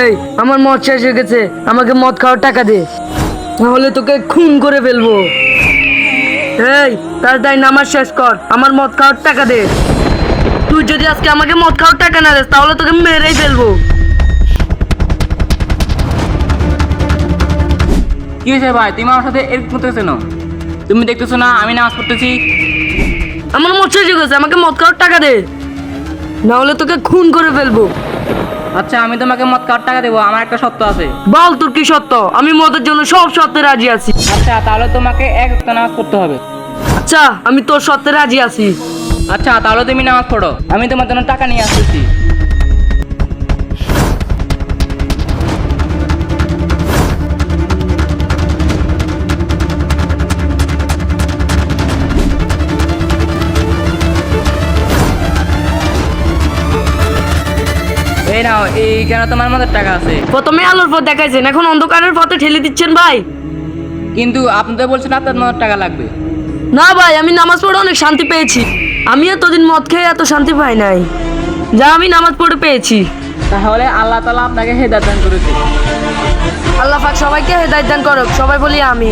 এই আমার মদ শেষ হয়ে গেছে। আমাকে মদ খাওয়ার টাকা দে। নাহলে তোকে খুন করে ফেলব। এই তাড়াতাড়ি নামাজ শেষ কর। আমার মদ খাওয়ার টাকা দে। তুই যদি আজকে আমাকে মদ খাওয়ার টাকা না দিস তাহলে তোকে মেরেই ফেলব। কি হয়েছে ভাই? তুমি আমার সাথে এরকম করতেছো না তুমি দেখতেছো না আমি নামাজ পড়তেছি। আমার মদ শেষ হয়ে গেছে আমাকে মদ খাওয়ার টাকা দে। নাহলে তোকে খুন করে ফেলব। আচ্ছা আমি তোমাকে মদ কার টাকা দেবো? আমার একটা সত্য আছে। বল তোর কি সত্য আমি মদের জন্য সব সত্যে রাজি আছি। আচ্ছা তাহলে তোমাকে এক একটা নামাজ পড়তে হবে। আচ্ছা আমি তোর সত্যে রাজি আছি। আচ্ছা তাহলে তুমি নামাজ পড়ো। আমি তোমার জন্য টাকা নিয়ে আসতেছি। এই নাও এইখানে তোমার মধ্যে টাকা আছে। প্রথমে আলোর পথ দেখাইছেন এখন অন্ধকারের পথে ঠেলে দিচ্ছেন ভাই। কিন্তু আপনি তো বলছেন আপনার মধ্যে টাকা লাগবে। না ভাই আমি নামাজ পড়ে অনেক শান্তি পেয়েছি। আমি এতদিন মদ খেয়ে এত শান্তি পাই নাই। যা আমি নামাজ পড়ে পেয়েছি। তাহলে আল্লাহ তালা আপনাকে হেদায়ত দান করেছে আল্লাহ পাক সবাইকে হেদায়ত দান করুক সবাই বলি আমি